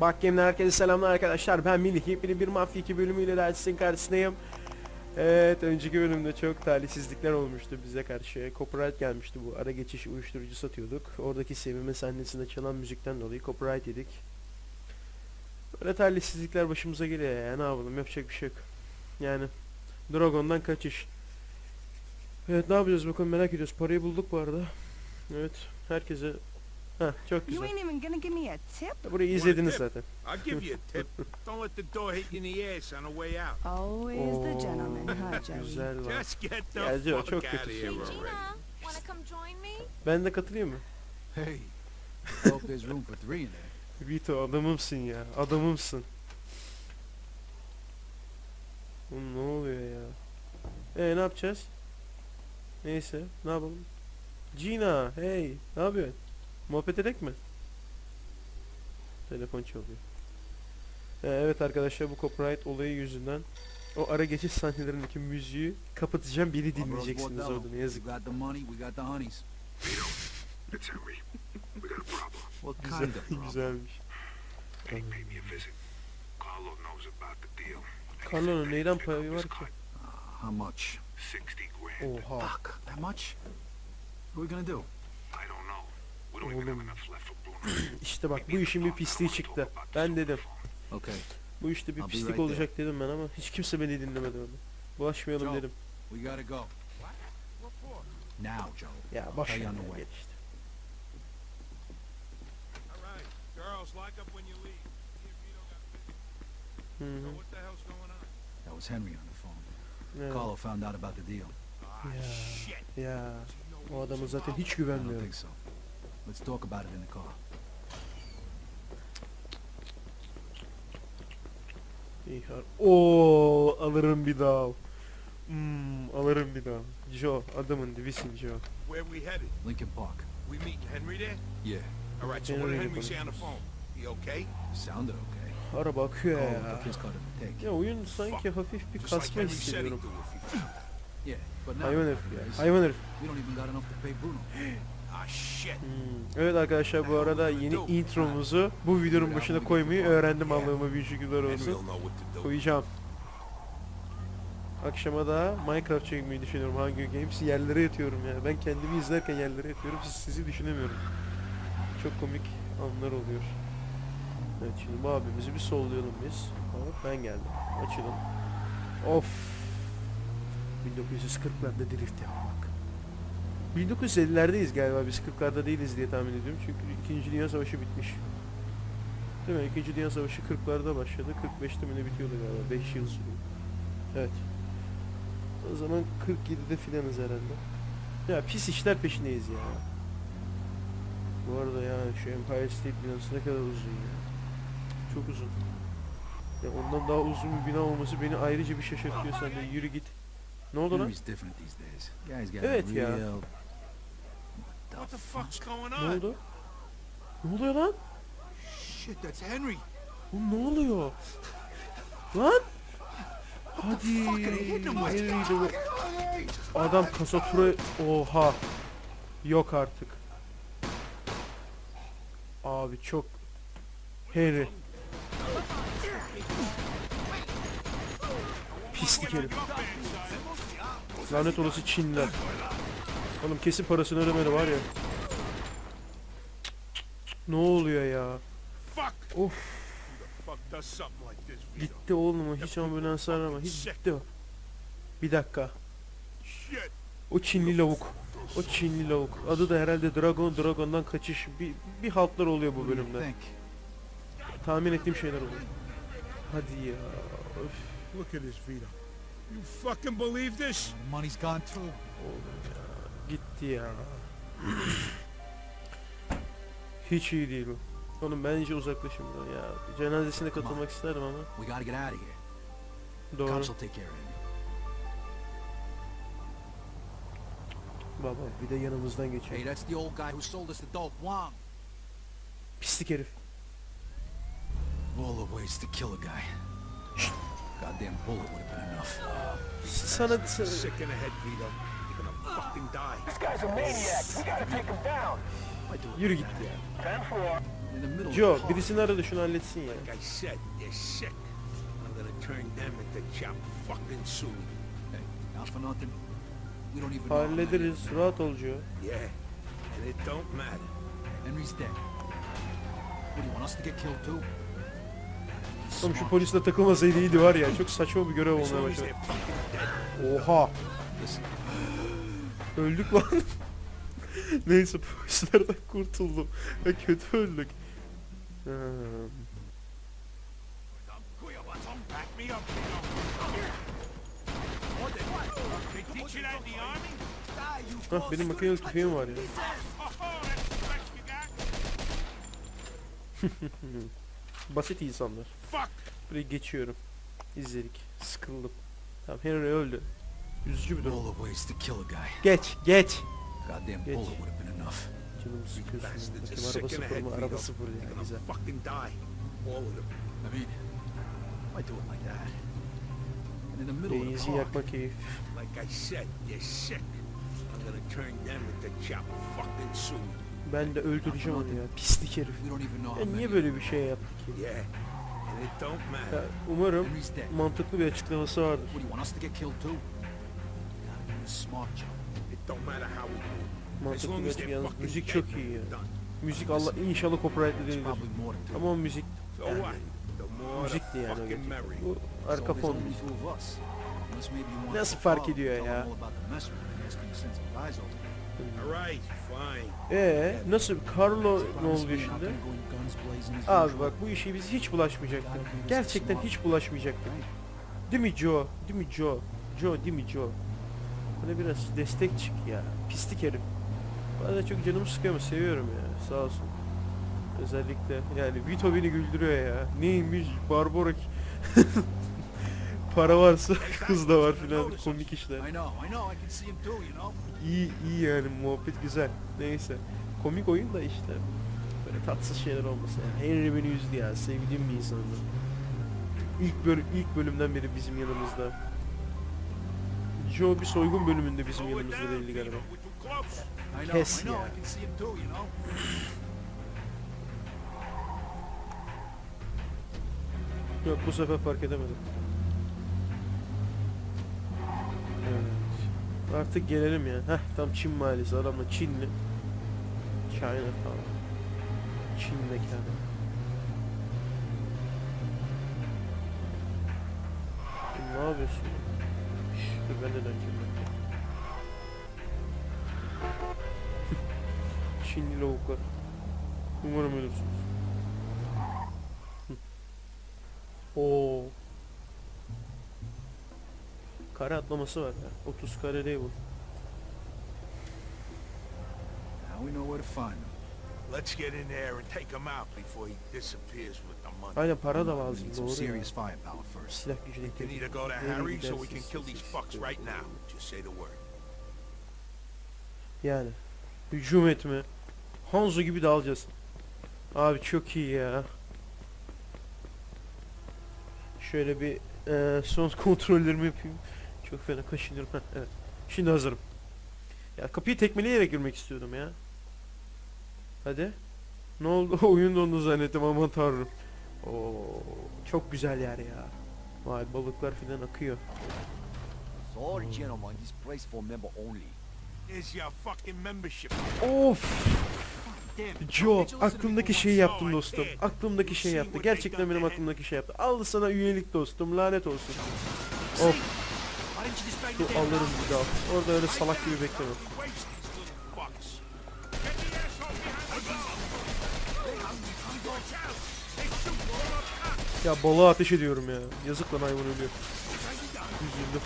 Bak Game'den herkese selamlar arkadaşlar. Ben Melih. Yepyeni bir Mafya 2 bölümüyle daha sizin karşısındayım. Evet, önceki bölümde çok talihsizlikler olmuştu bize karşı. Copyright gelmişti bu. Ara geçiş uyuşturucu satıyorduk. Oradaki sevime sahnesinde çalan müzikten dolayı copyright yedik. Böyle talihsizlikler başımıza geliyor ya. Ne yapalım? Yapacak bir şey yok. Yani Dragon'dan kaçış. Evet, ne yapacağız bakalım merak ediyoruz. Parayı bulduk bu arada. Evet, herkese... Ha, çok You güzel. ain't even gonna give me a tip? Burayı izlediniz zaten. I'll give you a tip. Don't let the door hit you in the ass on the way out. Always the gentleman, huh, Joey? Güzel var. Just get the Ya, Joe, fuck çok out of here Hey, already. Gina, wanna come join me? Ben de katılayım mı? Hey, hope there's room for three in there. Vito adamımsın ya. Adamımsın. Oğlum ne oluyor ya? E ne yapacağız? Neyse ne yapalım? Gina hey ne yapıyorsun? Muhabbet edek mi? Telefon çalıyor. E, evet arkadaşlar bu copyright olayı yüzünden o ara geçiş sahnelerindeki müziği kapatacağım biri Ambrose dinleyeceksiniz orada ne yazık. Güzel, güzelmiş. Carlo'nun neyden payı var ki? how much? 60 grand. Oha. Fuck, that much? What are we gonna do? I don't know. We don't even have Oğlum. İşte bak bu işin bir pisliği çıktı. Ben dedim. Okay, Bu işte bir pislik right olacak dedim ben ama hiç kimse beni dinlemedi orada. Bulaşmayalım Joe. dedim. we gotta go. What for? Now, Joe. Ya boş ver ya, işte. All right. Girls, lock up when you leave. Me and Vito got busy. Hı So hı. what the hell's going on? That was Henry on the phone. Evet. Carlo found out about the deal. Ah, Yeah. shit. Ya know o adamı zaten hiç I don't güvenmiyorum. Let's talk about it in the car. Oo alırım bir daha. Hmm, alırım bir daha. Joe adamın dibisin Joe. Where we headed? Lincoln Park. We meeting Henry there? Yeah, All right. So what did Henry say on the phone? He okay? sounded okay. Araba akıyor ya. Ya oyun sanki hafif bir kasma hissediyorum. Hayvan herif ya. Hayvan herif. Ah. Hmm. Evet arkadaşlar bu arada yeni intromuzu bu videonun başına koymayı öğrendim Allah'ıma bir şükürler olsun. Koyacağım. Akşama da Minecraft çekmeyi düşünüyorum Hunger Games. Yerlere yatıyorum ya. Ben kendimi izlerken yerlere yatıyorum. Siz, sizi düşünemiyorum. Çok komik anlar oluyor. Evet şimdi bu abimizi bir sollayalım biz. Hop ben geldim. Açılın. Of. 1940'larda drift yapmak. 1950'lerdeyiz galiba biz 40'larda değiliz diye tahmin ediyorum. Çünkü 2. Dünya Savaşı bitmiş. Değil mi? 2. Dünya Savaşı 40'larda başladı. 45'te mi ne bitiyordu galiba. 5 yıl sürüyor. Evet. O zaman 47'de filanız herhalde. Ya pis işler peşindeyiz ya. Bu arada ya şu Empire State binası ne kadar uzun ya. Çok uzun. Ya ondan daha uzun bir bina olması beni ayrıca bir şaşırtıyor sen de yürü git. Ne oldu lan? Evet ya. What the fuck's going Ne on? oldu? Ne oluyor lan? Shit, that's Henry. Oğlum ne oluyor? Lan! Hadi. Henry'di bu. Adam kasatura... Oha. Yok artık. Abi çok... Henry. Pislik herif. Lanet olası Çinler. Oğlum kesin parasını ödemedi var ya. Ne oluyor ya? Of. Fuck does something like this, Vito. Gitti oğlum o hiç ambulans arama hiç gitti o. Bir dakika. O Çinli lavuk. O Çinli lavuk. Adı da herhalde Dragon. Dragon'dan kaçış. Bir, bir haltlar oluyor bu bölümde. Tahmin ettiğim şeyler oluyor. Hadi ya. Öf. Look at this, Vito. You fucking believe this? Money's gone too. Oğlum ya. Gitti ya. Hiç iyi değil bu. Oğlum bence uzaklaşın buradan ya. Cenazesine katılmak isterdim ama. We gotta get out of here. Doğru. Cops will take care of him. Baba bir de yanımızdan geçiyor. Hey, that's the old guy who sold us the dope, Wang. Pislik herif. The ways to kill a guy. Goddamn bullet would have been enough. Sana... Sick in the head, Vito. Fucking die. This guy's a maniac. We gotta take him down. Yürü git ya. 10 4. In the middle Joe birisini aradı şunu halletsin ya. Like I said, you're sick. I'm gonna turn them into chop fucking soon. Hey, not for nothing. We don't even Hallederiz. Rahat ol Joe. Yeah, and it don't matter. Henry's dead. What do you want us to get killed too? Oğlum şu polisle takılmasaydı iyiydi var ya. Çok saçma bir görev olmaya başladı. Oha. Öldük lan. Neyse polislerden kurtuldum. Ya kötü öldük. Hmm. Hah benim makineli tüfeğim var ya. Basit insanlar. Fuck! Burayı geçiyorum. İzledik. Sıkıldım. Tamam Henry öldü. Üzücü bir durum. Geç geç. Goddamn bullet would have been enough. Canımı sıkıyorsun. Bakayım araba sıfır mı? Araba sıfır ya. Güzel. fucking die. All of them. I mean, why do it like that? And in the middle of Beyinzi the park. yakma keyif. Like I said, you're sick. I'm gonna turn them into chop fucking soon. Ben de öldüreceğim onu ya. Pislik herif. Ya niye böyle bir şey yaptı ki? Yeah, Ya, umarım mantıklı bir açıklaması vardır. Mantıklı they're yalnız müzik çok iyi ya. Müzik Allah inşallah copyrightlı değildir. Ama o müzik Yani müzikti the yani o arka fon Nasıl fark ediyor ya? Ee nasıl Carlo ne oluyor şimdi? Abi bak bu işe biz hiç bulaşmayacaktık. Gerçekten hiç bulaşmayacaktık. Değil mi Joe? Değil mi Joe? Joe değil mi Joe? Bana biraz destek çık ya. Pislik herif. Bazen çok canımı sıkıyor ama seviyorum ya. Sağ olsun. Özellikle yani Vito beni güldürüyor ya. Neymiş Barbarak. Para varsa kız da var filan komik işler. İyi iyi yani muhabbet güzel. Neyse. Komik oyun da işte. Böyle tatsız şeyler olmasın. Yani Henry beni üzdü ya. Sevdiğim bir insandı. İlk, böl ilk bölümden beri bizim yanımızda. Joe bir soygun bölümünde bizim yanımızda değildi galiba. Kes ya. Yok bu sefer fark edemedim. Evet. Artık gelelim ya. Heh tam Çin mahallesi. Adamla Çinli. China falan. Çin mekanı. Ne yapıyorsun? Dur ben de döneceğim. Çinli lavuklar. Umarım ölürsünüz. Oo. Kare atlaması var ya. 30 kare değil bu. Now we know where to find him. Let's get in there and take him out before he disappears with the money. Aynen para da lazım need some doğru ya. serious firepower first. Silah gücüne You ihtiyaç either go to Nereye Harry's or we can kill these fucks right now. Just say the word. Yani. Hücum etme. Hanzo gibi dağılacağız. Abi çok iyi ya. Şöyle bir eee, son kontrollerimi yapayım. Çok fena kaşınıyorum. Evet. Şimdi hazırım. Ya kapıyı tekmeleyerek girmek istiyordum ya. Hadi. Ne oldu? Oyun dondu zannettim aman tanrım. Oo, çok güzel yer ya. Vay balıklar filan akıyor. Sorry, gentlemen, this place for member only. Here's your fucking membership. Of! Joe aklımdaki şeyi yaptın dostum. Aklımdaki şey yaptı. Gerçekten benim aklımdaki şey yaptı. Al sana üyelik dostum. Lanet olsun. Of. Dur alırım bir daha. Orada öyle salak gibi bekleme. Ya balığa ateş ediyorum ya. Yazık lan hayvan ölüyor. Üzüldüm.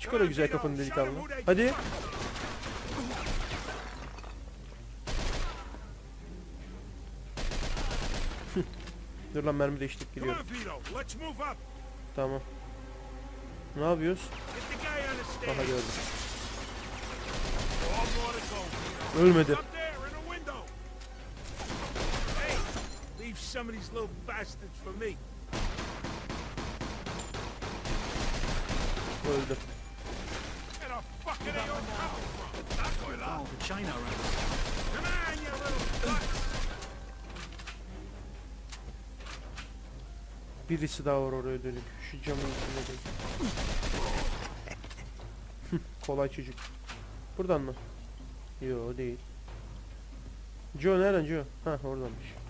Çıkar o güzel kafanı delikanlı. Hadi. Dur lan mermi değiştirip up. Tamam. Ne yapıyoruz? Get the guy on the Aha stairs. gördüm. Ölmedi. Leave some of these little bastards for me. Öldü. Where the fuck are they all coming from? Not going up. the China around. Come on, you little Birisi daha var oraya dönük. Şu camın içinde de. Kolay çocuk. Buradan mı? Yo değil. Joe nereden Joe? Ha oradanmış.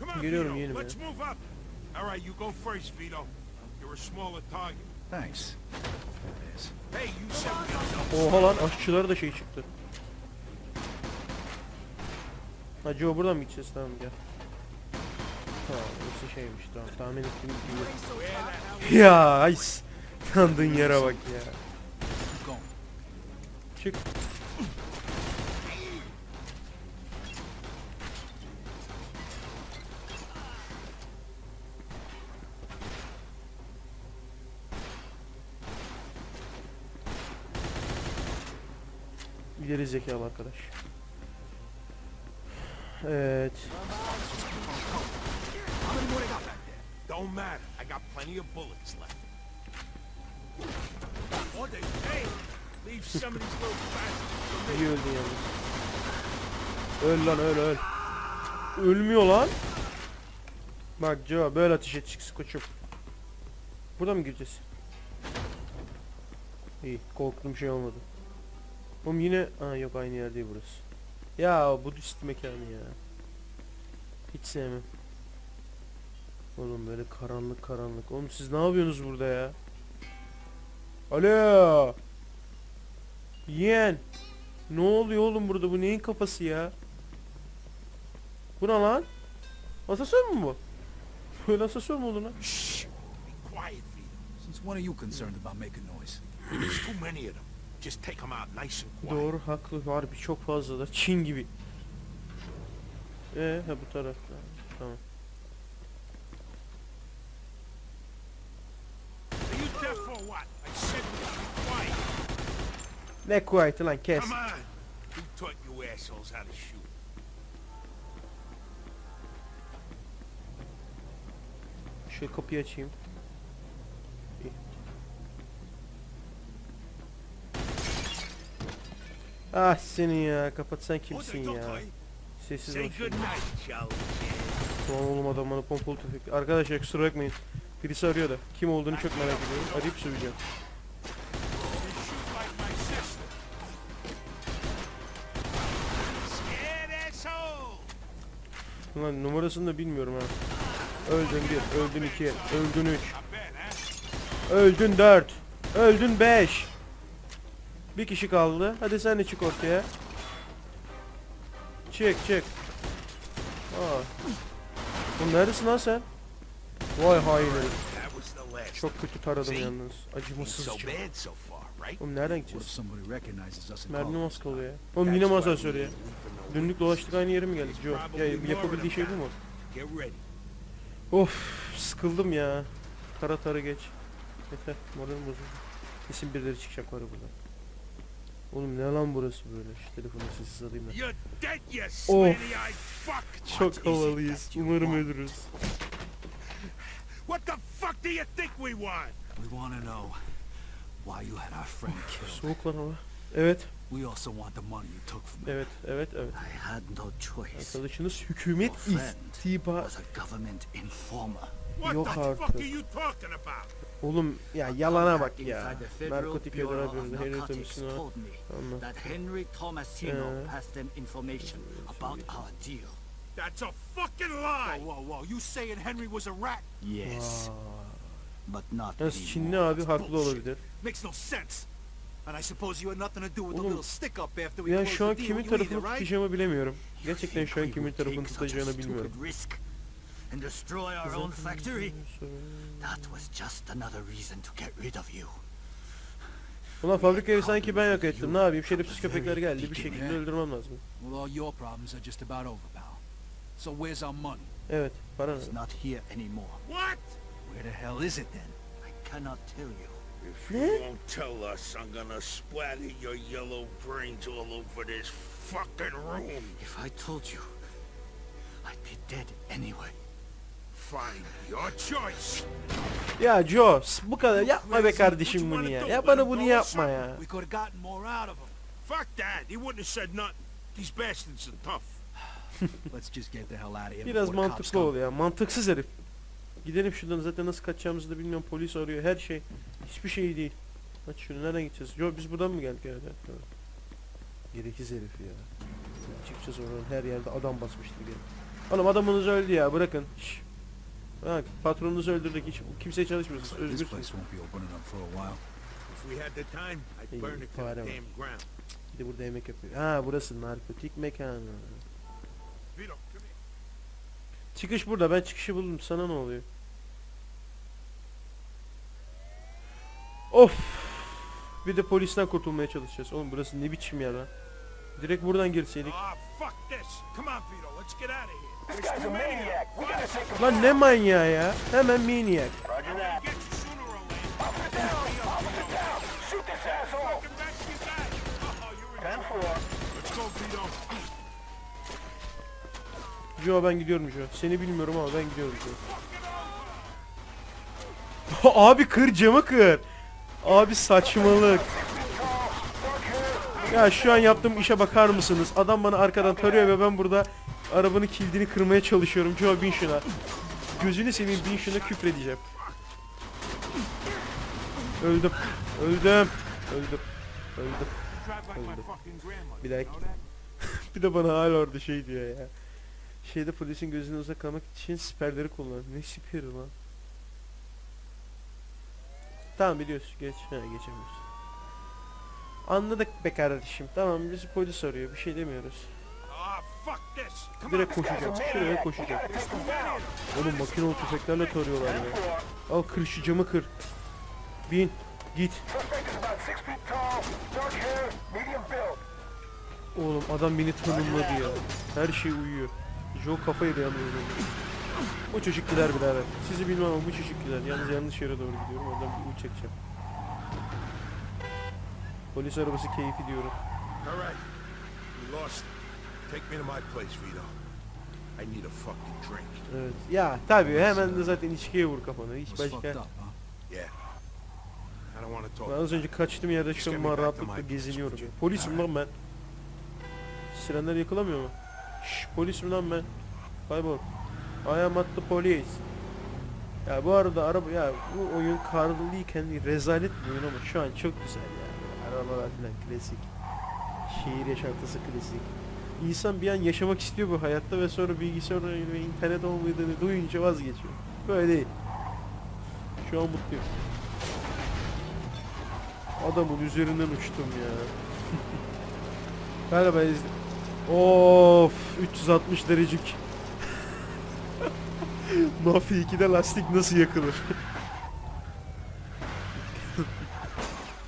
Let's move up. All right, you go first, Vito. You're a smaller target. Thanks. Hey, you said Oha lan aşçılara da şey çıktı. Ha Joe buradan mı gideceğiz tamam gel. Ha burası şeymiş tamam tahmin ettiğim gibi. Ya ay s- Yandığın yere bak ya. Çık. İleri zekalı arkadaş. Evet. Don't matter. Yalnız. Öl lan öl öl. Ölmüyor lan. Bak Joe böyle ateş edeceksin koçum. Burada mı gireceğiz? İyi korktuğum şey olmadı. Oğlum yine... Aa yok aynı yer burası. Ya Budist mekanı ya. Hiç sevmem. Oğlum böyle karanlık karanlık. Oğlum siz ne yapıyorsunuz burada ya? Alo. Yeğen. Ne oluyor oğlum burada? Bu neyin kafası ya? Bu ne lan? Asansör mü bu? Böyle asansör mü olur lan? Shh. Be quiet. Since when are you concerned about making noise? There's too many of them. Doğru haklı harbi çok fazlalar. Çin gibi. Ee ha bu tarafta. Tamam. Are you deaf or what? I said we gotta be quiet. Ne quiet lan kes. Come on. Who taught you assholes how to shoot? Şöyle kapıyı açayım. İyi. Ah seni ya kapat sen kimsin ya. Sessiz ol. Lan oğlum adam bana pompalı tüfek. Arkadaşlar kusura bakmayın. Birisi arıyor da. Kim olduğunu çok merak ediyorum. Arayıp söyleyeceğim. Lan numarasını da bilmiyorum ha. Öldün bir, öldün iki, öldün üç, öldün dört, öldün beş. Bir kişi kaldı. Hadi sen de çık ortaya. Çık çık. Aa. Oğlum neredesin lan sen? Vay hain. Çok kötü taradım yalnız. Acımasızca. Oğlum nereden gideceğiz? Mermi nasıl kalıyor ya? Oğlum yine mi asansör ya? Döndük dolaştık aynı yere mi geldik Joe? Ya yapabildiği şey bu mu? Of sıkıldım ya. Tara tara geç. Yeter moralim bozuldu. Kesin birileri çıkacak var ya burada. Oğlum ne lan burası böyle? Şu telefonu sessiz alayım you Of. Çok havalıyız. Umarım ölürüz. What the fuck do you think we want? We want to know why you had our friend killed. Soğuk lan hava. Evet, We also want the money you took from him. evet, evet, evet. I had no choice. Arkadaşınız hükümet istiba... was a government informer. What Yok the fuck artık. are you talking about? Oğlum ya yalana bak ya. Narkotik of döndü. Henry Anla. that Henry Tomasino Uh, passed them information about our deal. That's a fucking lie. Whoa, whoa, whoa. You saying Henry was a rat? Yes, but not Yalnız Çinli abi haklı olabilir. Makes no sense. And I suppose you had nothing to do with the little stick up after we Ya closed şu an the deal kimin with you tarafını either, right? tutacağımı bilemiyorum. You Gerçekten şu an we kimin would tarafını take such a tutacağını bilmiyorum. Stupid risk and destroy our own factory? That was just another reason to get rid of you. Ulan fabrikayı sanki ben yok ettim. Ne yapayım? Şerefsiz köpekler geldi. Bir şekilde öldürmem lazım. Well, all your problems are just about over, pal. So where's our money? Evet. Para It's not here anymore. What? Where the hell is it then? I cannot tell you. If you eh? won't tell us, I'm gonna splatter your yellow brains all over this fucking room. If I told you, I'd be dead anyway. Fine, your choice. Ya Joe s- bu kadar yapma be kardeşim bunu ya. Ya bana bunu yapma ya. We could have gotten more out of him. Fuck that. He wouldn't have said nothing. These bastards are tough. Let's just get the hell out of here. Biraz mantıklı ol ya. Mantıksız herif. Gidelim şuradan zaten nasıl kaçacağımızı da bilmiyorum. Polis arıyor her şey. Hiçbir şey değil. Aç şunu nereden gideceğiz? Yo biz buradan mı geldik yani? Ha. Gereksiz herif ya. Çıkacağız oradan her yerde adam basmıştır gene. Oğlum adamınız öldü ya bırakın. Şş. Bak patronunuzu öldürdük hiç kimseye çalışmıyorsunuz özgürsünüz. Bir de burada yemek yapıyor. Ha burası narkotik mekanı. Çıkış burada ben çıkışı buldum sana ne oluyor? Of. Bir de polisten kurtulmaya çalışacağız. Oğlum burası ne biçim yer lan? Direkt buradan girseydik. Ah, fuck this. Come on, Vito, let's get out of here. Lan ne manyağı ya? Hemen manyak. Joe ben gidiyorum Joe. Seni bilmiyorum ama ben gidiyorum Joe. Abi kır camı kır. Abi saçmalık. Ya şu an yaptığım işe bakar mısınız? Adam bana arkadan tarıyor ve ben burada arabanın kilidini kırmaya çalışıyorum. Joe bin şuna. Gözünü seveyim bin şuna küfredeceğim. Öldüm. Öldüm. Öldüm. Öldüm. Öldüm. Bir dakika. Bir de bana hala orada şey diyor ya. Şeyde polisin gözüne uzak kalmak için siperleri kullan. Ne siperi lan? Tamam biliyorsun geç. Ha geçemiyoruz. Anladık be kardeşim. Tamam bizi polis arıyor. Bir şey demiyoruz. Ah, fuck this. Come Direkt on. koşacağım. Şuraya koşacağım. Oğlum makinalı tüfeklerle tarıyorlar ya. Al kır şu camı kır. Bin. Git. Oğlum adam beni tanımladı ya. Her şey uyuyor. Joe kafayı da yalnız öldü. O çocuk gider birader. Sizi bilmem ama bu çocuk gider. Yalnız yanlış yere doğru gidiyorum. Oradan bir uç çekeceğim. Polis arabası keyfi diyorum. All right. We lost. Take me to my place, Vito. I need a fucking drink. Evet. Ya tabii hemen de zaten içkiye vur kafanı. Hiç başka. up, huh? Yeah. I don't want to talk. Ben az önce kaçtığım yerde şu an rahatlıkla geziniyorum. Polisim lan ben. Sirenler yakılamıyor mu? Şşş polisim lan ben. Kaybol. I am at the police. Ya bu arada araba ya bu oyun karlıyken rezalet bir oyun ama şu an çok güzel ya. Arabalar falan klasik. Şehir yaşantısı klasik. İnsan bir an yaşamak istiyor bu hayatta ve sonra bilgisayar ve internet olmadığını duyunca vazgeçiyor. Böyle değil. Şu an mutluyum. Adamın üzerinden uçtum ya. Galiba izle. Of 360 derecik. Mafya 2'de lastik nasıl yakılır?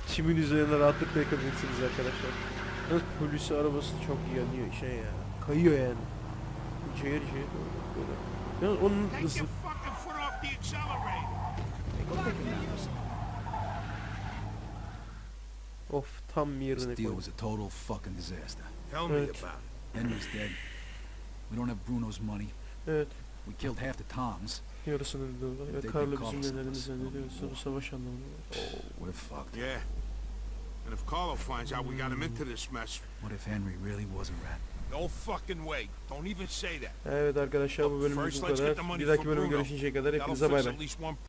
Çimin üzerine rahatlıkla yakabilirsiniz arkadaşlar. Yalnız polisi arabası çok yanıyor şey ya. Kayıyor yani. Şehir şehir böyle. böyle. Yalnız onun hızı... Of tam yerine This deal koydu. was a total fucking disaster. Tell me Right. about it. Henry's dead. We don't have Bruno's money. Evet. We killed half the Toms. Yarısını did Karla bizim us nelerimiz us. zannediyorsa bu savaş anlamında. Oh, we're fucked. Yeah. And if Carlo finds out we got him into this mess, What if Henry really was a rat? no fucking way. Don't even say that. Evet arkadaşlar bu bölümümüz First, bu let's get kadar. the money Bir dahaki bölüm görüşünceye kadar hepinize bay bay. at least one